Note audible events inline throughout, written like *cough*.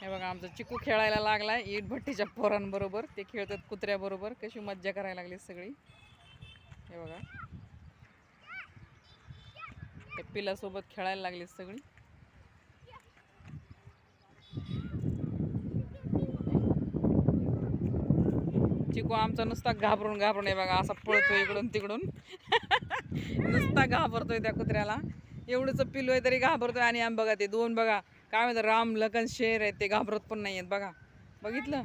हे बघा आमचा चिकू खेळायला लागला ईट भट्टीच्या पोरांबरोबर. ते खेळतात कुत्र्याबरोबर. कशी मज्जा करायला लागली सगळी. हे बघा. त्या पिलासोबत खेळायला लागली सगळी. चिकू आमचा नुसता घाबरून घाबरून आहे बघा असा पळतो इकडून तिकडून. *laughs* नुसता घाबरतोय त्या कुत्र्याला. एवढंच पिलू आहे तरी घाबरतोय आणि आम बघा ते दोन बघा. काय म्हणतात राम लखन शेर आहेत ते घाबरत पण नाही आहेत बघा. बघितलं?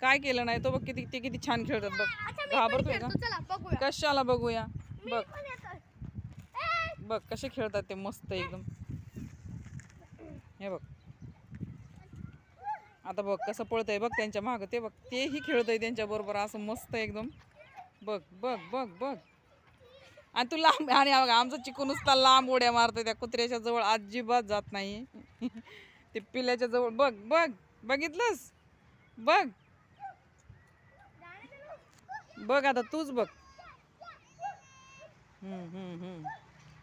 काय केलं. नाही? तो बघ किती ते किती छान खेळतात बघ. घाबरतोय का? कशाला बघूया? बघ. बघ कसे खेळतात ते मस्त एकदम. हे बघ. आता बघ कसं पळतंय बघ त्यांच्या मागं. ते बघ तेही खेळतंय त्यांच्या बरोबर असं मस्त एकदम. बघ बघ बघ बघ. आणि तू लांब आणि आमचा चिकू नुसता लांब उड्या मारतो त्या कुत्र्याच्या जवळ अजिबात जात नाही. *laughs* ते पिल्याच्या जवळ बघ बघ बघितलंस? बघ. बघ आता तूच बघ.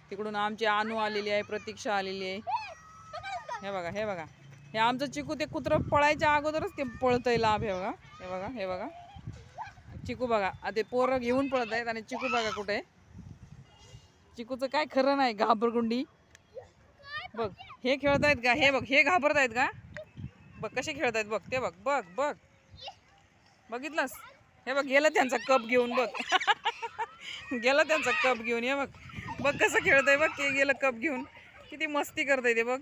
तिकडून आमची आणू आलेली आहे प्रतीक्षा आलेली आहे. हे बघा हे बघा. हे आमचं चिकू ते कुत्रं पळायच्या अगोदरच ते पळतंय लांब हे बघा. हे बघा हे बघा. चिकू बघा ते पोरं घेऊन पळत आहेत आणि चिकू बघा कुठे आहे. चिकूचं काय खरं नाही घाबरगुंडी. बघ हे खेळत आहेत का? हे बघ हे घाबरत आहेत का? बघ कसे खेळत आहेत बघ ते बघ बघ बघ. बघितलंस? हे बघ गेलं त्यांचा कप घेऊन बघ. *laughs* गेलं त्यांचा कप घेऊन हे बघ. बघ कसं खेळतंय बघ ते गेलं कप घेऊन. किती मस्ती करतंय ते बघ.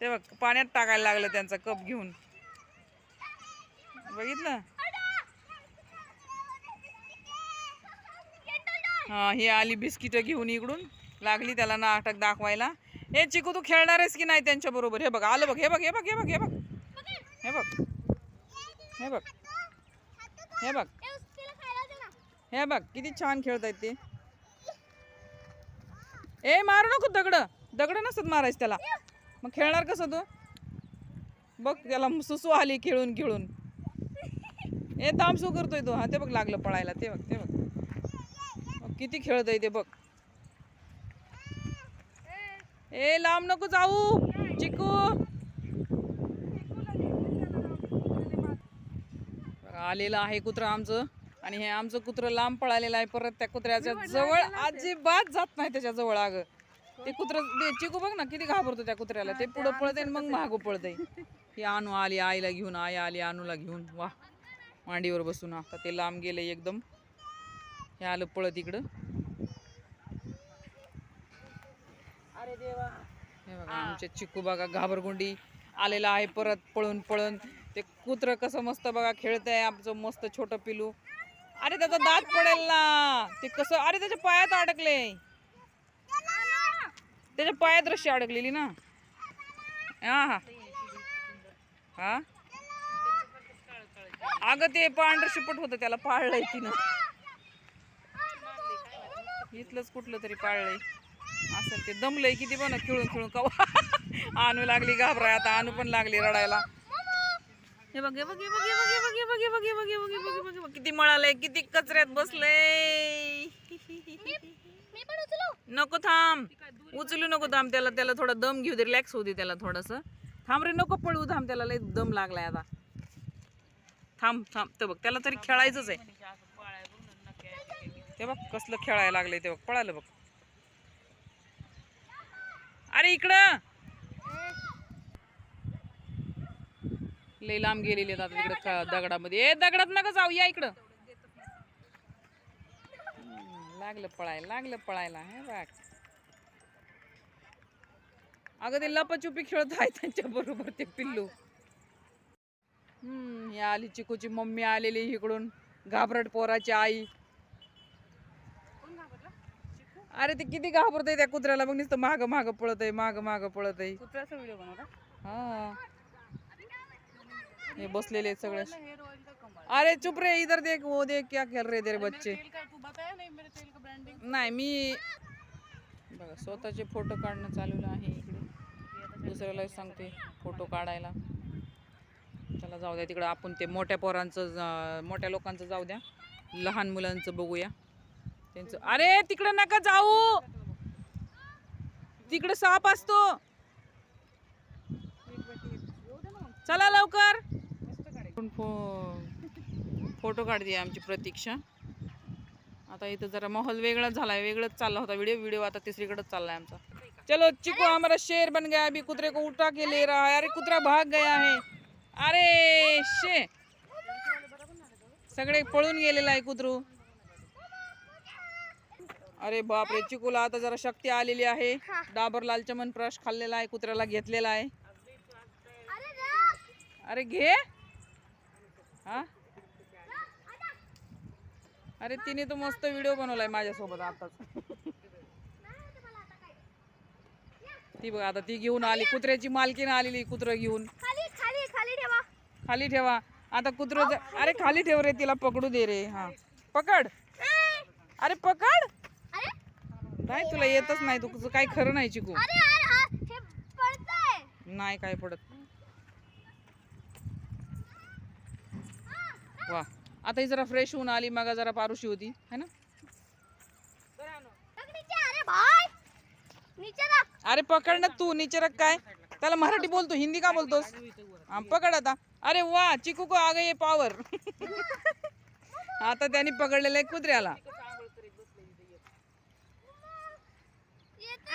ते बघ पाण्यात टाकायला लागलं त्यांचा कप घेऊन. बघितलं? हा आली बिस्किटं घेऊन इकडून. लागली त्याला नाटक दाखवायला. हे चिकू तू खेळणार आहेस की नाही त्यांच्या बरोबर हे बघ आलं बघ हे बघ हे बघ हे बघ हे बघ. हे बघ. हे बघ. हे बघ. हे बघ किती छान खेळत आहेत ते. ए मारू नको दगड. दगड नसतात मारायचं त्याला. मग खेळणार कसं तू? बघ त्याला सुसू आली खेळून खेळून ए तामसू करतोय तो. हा ते बघ लागलं पळायला. ते बघ ते बघ. किती खेळतय ते बघ. ए लांब नको जाऊ. चिकू आलेलं आहे कुत्रं आमचं. आणि हे आमचं कुत्रं लांब पळालेलं आहे परत त्या कुत्र्याच्या जवळ अजिबात जात नाही त्याच्याजवळ अगं. ते कुत्रं चिकू बघ ना किती घाबरतो त्या कुत्र्याला. ते पुढं पळतंय आणि मग मागं पळतंय. ही आणू आली आईला घेऊन आई आली आणूला घेऊन. वा मांडीवर बसून आता ते लांब गेले एकदम. हे आलं पळत इकडं. हे बघा आमचे चिकू बघा घाबरगुंडी आलेला आहे परत पळून पळून. ते कुत्र कसं मस्त बघा खेळतंय आमचं मस्त छोटं पिलू. अरे त्याचा दात पडेल ना. ते कसं अरे त्याच्या पायात अडकले. त्याच्या पायात रशी अडकलेली ना. हा हा. हा? अगं ते पांढरं शिपट होतं त्याला पाळलंय तिनं. इथलंच कुठलं तरी पाळलंय असं ते दमलंय किती पण खिळून खिळून कवा आणू लागली घाबराय आता आणू पण लागली रडायला हे बघ बघ बघ बघ बघ किती मळालंय किती कचऱ्यात बसलंय नको थांब उचलू नको थांब त्याला त्याला थोडा दम घेऊ दे रिलॅक्स होऊ दे त्याला थोडस थांब रे नको पळू थांब त्याला लय दम लागलाय आता थांब थांब तर बघ त्याला तरी खेळायचंच आहे ते बघ कसलं खेळायला लागलंय ते बघ पळालं बघ. अरे इकडं! लय लांब गेलेले आता तिकडं दगडामध्ये. ए दगडात नका जाऊ या इकडं. लागलं पळायला लागलं पळायला हे बघ. अगं ते लपाछुपी खेळत आहे त्यांच्या बरोबर ते पिल्लू. हम्म या आली चिकूची मम्मी आलेली इकडून. घाबरट पोराची आई. अरे ते किती घाबरतय त्या कुत्र्याला. बघ नुसतं माग माग पळत आहे माग माग पळत आहे कुत्र्याचा व्हिडिओ बनवला हा. हे बसलेले आहेत सगळे. अरे चुप रे इधर देख वो देख क्या खेल रहे तेरे बच्चे. नहीं मेरे तेल का ब्रांडिंग नाही मी बघा स्वतःचे फोटो काढणं चालवलं आहे इकडे. दुसऱ्याला सांगते फोटो काढायला. चला जाऊ द्या तिकडं. आपण ते मोठ्या पोरांचं मोठ्या लोकांचं जाऊ द्या. लहान मुलांचं बघूया. त्यांचं. अरे तिकडं नका जाऊ. तिकडं साप असतो. चला लवकर. फोटो काढते आमची प्रतीक्षा. आता इथं जरा माहोल वेगळा झालाय वेगळाच चालला होता व्हिडिओ व्हिडिओ आता तिसरीकडेच चाललाय आमचा. चलो चिकू हमारा शेर बन गया अभी कुत्रे को उठा के ले रहा है. अरे कुत्रा भाग गया है. अरे शे. सगळे पळून गेलेला आहे कुत्रू. अरे बापरे चिकूला आता जरा शक्ती आलेली आहे. डाबर लाल चमन प्रश खाल्लेला आहे कुत्र्याला घेतलेला आहे. अरे घे. हा? अरे तिने तो मस्त व्हिडिओ बनवलाय माझ्यासोबत आताच. ती बघ आता ती घेऊन आली. कुत्र्याची मालकीन आलेली कुत्र घेऊन. खाली खाली खाली ठेवा. खाली ठेवा. आता कुत्र अरे खाली ठेव रे तिला पकडू दे रे. हा. पकड. अरे पकड. नाही तुला येतच नाही तुझं काही खरं नाही चिकू. हा, हे नाही काय पडत. वा. आता ही जरा फ्रेश होऊन आली मग जरा पारुशी होती है ना? अरे भाई. नीचे रख अरे पकड ना तू नीचे रख काय. त्याला मराठी बोलतो हिंदी का बोलतोस? पकड आता. अरे वा चिकू को आ गई पावर *laughs* आता त्यांनी पकडलेलं आहे कुत्र्याला.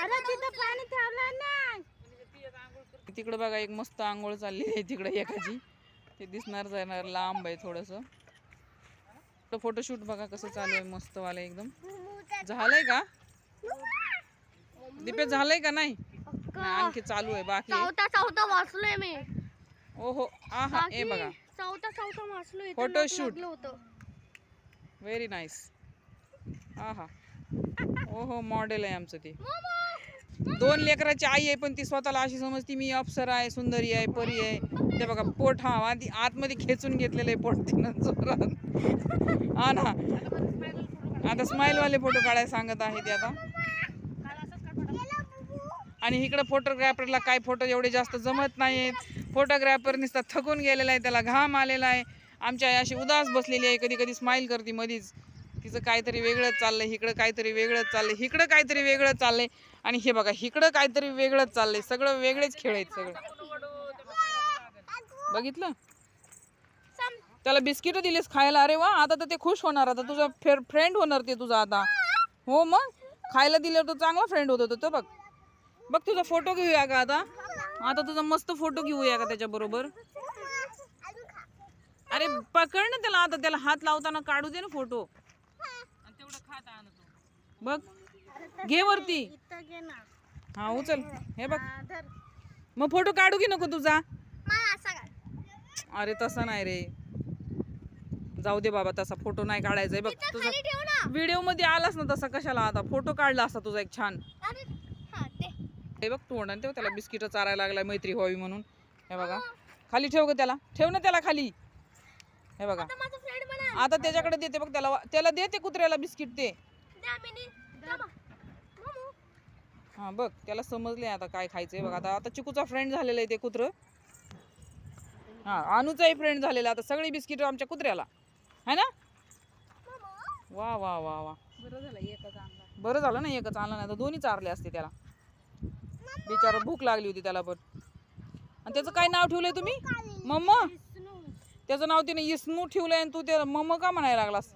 अरे तिथं पाणी ठेवलं नाही. तिकडं बघा एक मस्त आंघोळ चालली आहे तिकडे एकाची. ते दिसणार जाणार लांब आहे थोडस. फोटोशूट बघा कसं चालू आहे मस्त वाला एकदम. झालंय का? दिपे झालंय का नाही? नाही, आणखी चालू आहे बाकी आहे. चौथा चौथा वाचलोय मी. ओहो आहा ए बघा. चौथा चौथा वाचलोय होतं. व्हेरी नाईस हा हा ओहो मॉडेल आहे आमचं ते. दोन लेकराची आई आहे पण ती स्वतःला अशी समजती मी अप्सरा आहे सुंदरी आहे परी आहे. ते बघा पोट हा आधी आतमध्ये खेचून घेतलेलं आहे पोट तिनं जोरात. हा ना. आता स्माईलवाले फोटो काढायला सांगत आहे ते आता. आणि इकडं फोटोग्राफरला काय फोटो एवढे जास्त जमत नाहीत. फोटोग्राफर नुसता थकून गेलेला आहे त्याला घाम आलेला आहे. आमच्या आई अशी उदास बसलेली आहे कधी कधी स्माईल करते मधीच. तिचं काहीतरी वेगळंच चाललंय इकडं काहीतरी वेगळंच चाललंय इकडं काहीतरी वेगळं चाललंय. आणि हे बघा इकडं काहीतरी वेगळंच चाललंय सगळं वेगळेच खेळ आहेत सगळं. बघितलं? त्याला बिस्किट दिलीस खायला. अरे वा आता तर ते खुश होणार आता तुझा फेर फ्रेंड होणार ते तुझा आता. हो मग? खायला दिल्यावर तो चांगला फ्रेंड होत होता बघ. बघ तुझा फोटो घेऊया का आता? आता तुझा मस्त फोटो घेऊया का त्याच्या बरोबर अरे पकड ना त्याला आता त्याला हात लावताना काढू दे ना फोटो बघ. घे वरती. हा उचल. हे बघ. मग फोटो काढू की नको तुझा? अरे तसा नाही रे. जाऊ दे बाबा तसा फोटो नाही काढायचा आहे बघ तुझा ठेव व्हिडिओमध्ये आलास ना तसा कशाला आता? फोटो काढला असता तुझा एक छान. हा ते हे बघ तोंड तेव्हा त्याला बिस्किट चारायला लागलाय मैत्री व्हावी म्हणून. हे बघा. खाली ठेव ग त्याला. ठेव ना त्याला खाली. हे बघा. आता त्याच्याकडे देते बघ त्याला त्याला देते कुत्र्याला बिस्किट ते. हा बघ त्याला समजले आता काय खायचंय. बघ आता आता चिकूचा फ्रेंड झालेला आहे ते कुत्र. हा अनुचाही फ्रेंड झालेला आता. सगळी बिस्किट आमच्या कुत्र्याला. है ना? वा वा वा वा. बरं झालं एकच आणला. बरं झालं ना एकच आणलं नाही तर दोन्ही चारले असते त्याला. बिचारा भूक लागली होती त्याला पण. आणि त्याचं काय नाव ठेवलंय तुम्ही? मम्मा? त्याचं नाव तिने इस्नू ठेवलंय आणि तू त्याला मम्मा का म्हणायला लागलास?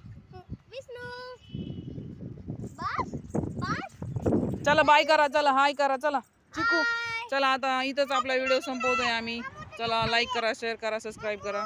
चला बाय करा चला हाय करा चला. चिकू चला आता इथंच आपला व्हिडिओ संपवतोय आम्ही. चला लाईक करा शेअर करा सबस्क्राईब करा.